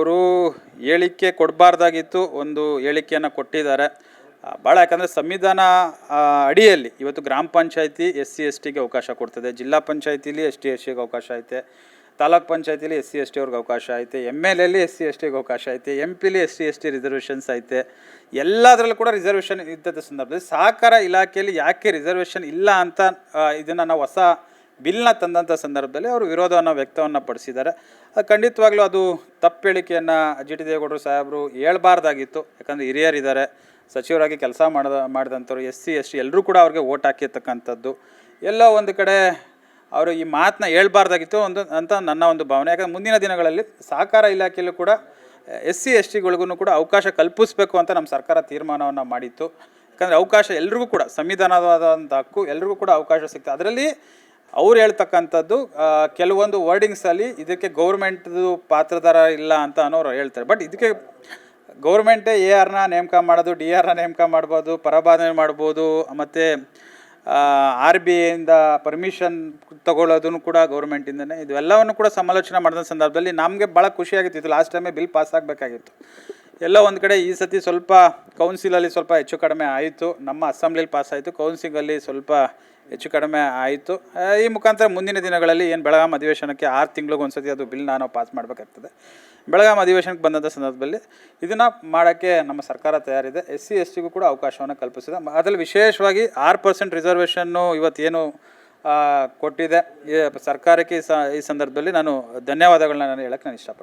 ಅವರು ಹೇಳಿಕೆ ಕೊಡಬಾರ್ದಾಗಿತ್ತು, ಒಂದು ಹೇಳಿಕೆಯನ್ನು ಕೊಟ್ಟಿದ್ದಾರೆ. ಭಾಳ ಯಾಕಂದರೆ ಸಂವಿಧಾನ ಅಡಿಯಲ್ಲಿ ಇವತ್ತು ಗ್ರಾಮ ಪಂಚಾಯತಿ ಎಸ್ ಸಿ ಎಸ್ ಟಿಗೆ ಅವಕಾಶ ಕೊಡ್ತದೆ. ಜಿಲ್ಲಾ ಪಂಚಾಯತಿಲಿ ಎಸ್ ಟಿ ಎಸ್ ಟಿಗೆ ಅವಕಾಶ ಐತೆ. ತಾಲೂಕ್ ಪಂಚಾಯತಿಲಿ ಎಸ್ ಸಿ ಎಸ್ ಟಿ ಅವ್ರಿಗೆ ಅವಕಾಶ ಐತೆ. ಎಂ ಎಲ್ ಎಲ್ಲಿ ಎಸ್ ಸಿ ಎಸ್ ಟಿಗೆ ಅವಕಾಶ ಐತೆ. ಎಂ ಪಿಲಿ S C S T reservations ಐತೆ. ಎಲ್ಲದರಲ್ಲೂ ಕೂಡ ರಿಸರ್ವೇಷನ್ ಇದ್ದ ಸಂದರ್ಭದಲ್ಲಿ ಸಹಕಾರ ಇಲಾಖೆಯಲ್ಲಿ ಯಾಕೆ ರಿಸರ್ವೇಷನ್ ಇಲ್ಲ ಅಂತ ಇದನ್ನು ನಾವು ಹೊಸ ಬಿಲ್ನ ತಂದಂಥ ಸಂದರ್ಭದಲ್ಲಿ ಅವರು ವಿರೋಧವನ್ನು ವ್ಯಕ್ತವನ್ನು ಪಡಿಸಿದ್ದಾರೆ. ಖಂಡಿತವಾಗ್ಲೂ ಅದು ತಪ್ಪು ಹೇಳಿಕೆಯನ್ನು ಜಿ ಟಿ ದೇವೇಗೌಡರು ಸಾಹೇಬರು ಹೇಳ್ಬಾರ್ದಾಗಿತ್ತು. ಯಾಕಂದರೆ ಹಿರಿಯರಿದ್ದಾರೆ. ಸಚಿವರಾಗಿ ಕೆಲಸ ಮಾಡಿದ, ಮಾಡಿದಂಥವ್ರು ಎಸ್ ಸಿ, ಎಸ್ ಟಿ ಎಲ್ಲರೂ ಕೂಡ ಅವ್ರಿಗೆ ಓಟ್ ಹಾಕಿರ್ತಕ್ಕಂಥದ್ದು. ಎಲ್ಲೋ ಒಂದು ಕಡೆ ಅವರು ಈ ಮಾತನ್ನ ಹೇಳ್ಬಾರ್ದಾಗಿತ್ತು ಒಂದು ಅಂತ ನನ್ನ ಒಂದು ಭಾವನೆ. ಯಾಕಂದ್ರೆ ಮುಂದಿನ ದಿನಗಳಲ್ಲಿ ಸಹಕಾರ ಇಲಾಖೆಯಲ್ಲೂ ಕೂಡ ಎಸ್ ಸಿ, ಎಸ್ ಟಿಗಳಿಗೂ ಕೂಡ ಅವಕಾಶ ಕಲ್ಪಿಸಬೇಕು ಅಂತ ನಮ್ಮ ಸರ್ಕಾರ ತೀರ್ಮಾನವನ್ನು ಮಾಡಿತ್ತು. ಯಾಕಂದರೆ ಅವಕಾಶ ಎಲ್ರಿಗೂ ಕೂಡ ಸಂವಿಧಾನವಾದಂಥ ಹಕ್ಕು ಎಲ್ರಿಗೂ ಕೂಡ ಅವಕಾಶ ಸಿಗ್ತದೆ. ಅದರಲ್ಲಿ ಅವ್ರು ಹೇಳ್ತಕ್ಕಂಥದ್ದು ಕೆಲವೊಂದು ವರ್ಡಿಂಗ್ಸಲ್ಲಿ ಇದಕ್ಕೆ ಗೌರ್ಮೆಂಟ್ದು ಪಾತ್ರಧಾರ ಇಲ್ಲ ಅಂತ ಅನ್ನೋರು ಹೇಳ್ತಾರೆ. ಬಟ್ ಇದಕ್ಕೆ ಗೌರ್ಮೆಂಟೇ ಎ ಆರ್ನ ನೇಮಕ ಮಾಡೋದು ಡಿ ಆರ್ನ ನೇಮಕ ಮಾಡ್ಬೋದು ಪರಬಾಧನೆ ಮಾಡ್ಬೋದು, ಮತ್ತು ಆರ್ ಬಿ ಐಯಿಂದ ಪರ್ಮಿಷನ್ ತಗೊಳ್ಳೋದನ್ನು ಕೂಡ ಗೌರ್ಮೆಂಟಿಂದನೇ ಇದೆಲ್ಲವನ್ನು ಕೂಡ ಸಮಾಲೋಚನೆ ಮಾಡಿದ ಸಂದರ್ಭದಲ್ಲಿ ನಮಗೆ ಭಾಳ ಖುಷಿಯಾಗಿತ್ತು ಲಾಸ್ಟ್ ಟೈಮೇ ಬಿಲ್ ಪಾಸ್ ಆಗಬೇಕಾಗಿತ್ತು. ಎಲ್ಲ ಒಂದು ಕಡೆ ಈ ಸತಿ ಸ್ವಲ್ಪ ಕೌನ್ಸಿಲಲ್ಲಿ ಸ್ವಲ್ಪ ಹೆಚ್ಚು ಕಡಿಮೆ ಆಯಿತು. ನಮ್ಮ ಅಸೆಂಬ್ಲಿಲಿ ಪಾಸ್ ಆಯಿತು. ಕೌನ್ಸಿಲಲ್ಲಿ ಸ್ವಲ್ಪ ಹೆಚ್ಚು ಕಡಿಮೆ ಆಯಿತು. ಈ ಮುಖಾಂತರ ಮುಂದಿನ ದಿನಗಳಲ್ಲಿ ಏನು ಬೆಳಗಾಂ ಅಧಿವೇಶನಕ್ಕೆ ಆರು ತಿಂಗಳಿಗೆ ಒಂದ್ಸತಿ ಅದು ಬಿಲ್ ನಾವು ಪಾಸ್ ಮಾಡಬೇಕಾಗ್ತದೆ. ಬೆಳಗಾಂ ಅಧಿವೇಶನಕ್ಕೆ ಬಂದಂಥ ಸಂದರ್ಭದಲ್ಲಿ ಇದನ್ನು ಮಾಡೋಕ್ಕೆ ನಮ್ಮ ಸರ್ಕಾರ ತಯಾರಿದೆ. ಎಸ್ ಸಿ, ಎಸ್ ಟಿಗೂ ಕೂಡ ಅವಕಾಶವನ್ನು ಕಲ್ಪಿಸಿದೆ. ಅದರಲ್ಲಿ ವಿಶೇಷವಾಗಿ ಆರು ಪರ್ಸೆಂಟ್ ರಿಸರ್ವೇಷನ್ನು ಇವತ್ತೇನು ಕೊಟ್ಟಿದೆ. ಸರ್ಕಾರಕ್ಕೆ ಈ ಸಂದರ್ಭದಲ್ಲಿ ನಾನು ಧನ್ಯವಾದಗಳನ್ನ ನಾನು ಹೇಳಕ್ಕೆ ನಾನು ಇಷ್ಟಪಡ್ತೀನಿ.